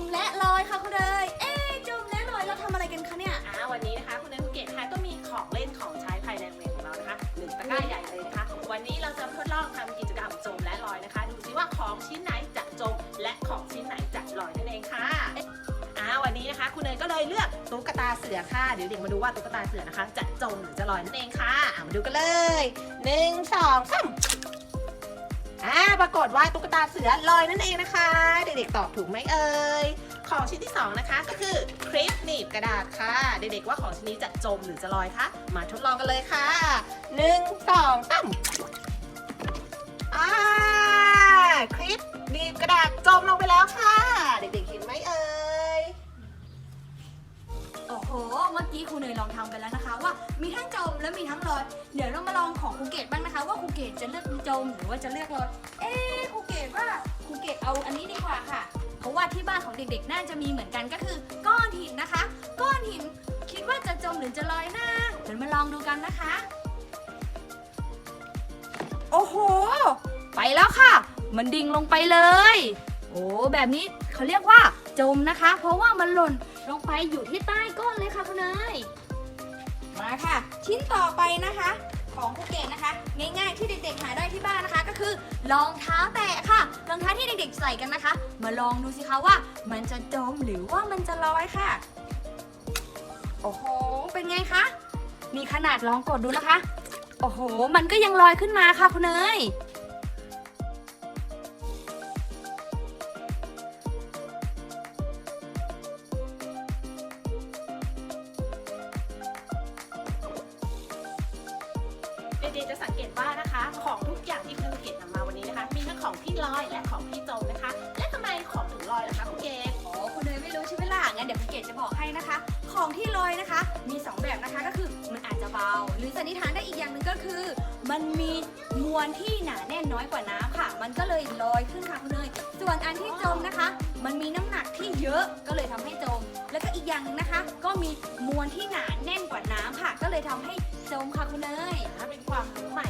มและลอยค่ะคุณเอยเอ๊จมและลอยเราทำอะไรกันคะเนี่ย อ่าวันนี้นะคะคุณเนยคุณเกดคะก็มีของเล่นของใช้ภายในโรงเรียนของเรานะคะหนึ่งตะกร้าใหญ่เลยนะคะ วันนี้เราจะทดลองทำกิจกรรมจมและลอยนะคะ ดูซิว่าของชิ้นไหนจะจมและของชิ้นไหนจะลอยนั่นเองค่ะอ่าวันนี้นะคะ คุณเนยก็เลยเลือกตุ๊กตาเสือค่ะเดี๋ยวเด็กมาดูว่าตุ๊กตาเสือนะคะ จะจมหรือจะลอยนั่นเองค่ะอ่ามาดูกันเลยหนึ่งสองสาม อ่าปรากฏว่าตุ๊กตาเสือลอยนั่นเองนะคะ เด็กๆตอบถูกไหมเอ่ยของชิ้นที่สองนะคะ ก็คือคลิปหนีบกระดาษค่ะ เด็กๆว่าของชิ้นนี้จะจมหรือจะลอยคะมาทดลองกันเลยค่ะหนึ่งสองสามอ่าคลิปหนีบกระดาษจมลงไปแล้วค่ะ ครูเนยลองทำไปแล้วนะคะ ว่ามีทั้งจมและมีทั้งลอย เดี๋ยวเรามาลองของครูเกดบ้างนะคะ ว่าครูเกดจะเลือกจมหรือว่าจะเลือกลอย เอ๊ครูเกดว่าครูเกดเอาอันนี้ดีกว่าค่ะ เพราะว่าที่บ้านของเด็กๆ น่าจะมีเหมือนกันก็คือ ก้อนหินนะคะ ก้อนหินคิดว่าจะจมหรือจะลอยนะเดี๋ยวมาลองดูกันนะคะ โอ้โห ไปแล้วค่ะ มันดิ่งลงไปเลย โอ้แบบนี้เขาเรียกว่า จมนะคะ เพราะว่ามันหล่นลงไปอยู่ที่ใต้ก้นเลยค่ะคุณเนยมาค่ะ ชิ้นต่อไปนะคะ ของภูเก็ตนะคะ ง่ายๆที่เด็กๆหาได้ที่บ้านนะคะ ก็คือรองเท้าแตะค่ะรองเท้าที่เด็กๆใส่กันนะคะ มาลองดูสิคะว่า มันจะจมหรือว่ามันจะลอยค่ะ โอ้โห เป็นไงคะมีขนาดลองกดดูนะคะ โอ้โห มันก็ยังลอยขึ้นมาค่ะคุณเนย เด็กๆจะสังเกตว่านะคะ ของทุกอย่างที่คุณเกดนำมาวันนี้นะคะ มีทั้งของที่ลอยและของที่จมนะคะ และทำไมของถึงลอยล่ะคะคุณเกดโอ้คุณเนยไม่รู้ใช่ไหมล่ะงั้นเดี๋ยวคุณเกดจะบอกให้นะคะ ของที่ลอยนะคะ มี 2 แบบนะคะก็คือมันอาจจะเบา หรือสันนิษฐานได้อีกอย่างหนึ่งก็คือ มันมีมวลที่หนาแน่นน้อยกว่าน้ำค่ะ มันก็เลยลอยขึ้นค่ะคุณเนยส่วนอันที่จมนะคะ มันมีน้ำหนักที่เยอะก็เลยทำให้จม แล้วก็ อีกอย่างหนึงนะคะ ก็มีมวลที่หนาแน่นกว่าน้ำค่ะ ก็เลยทำให้จมค่ะคุณเนยถ้าเป็นความใหม่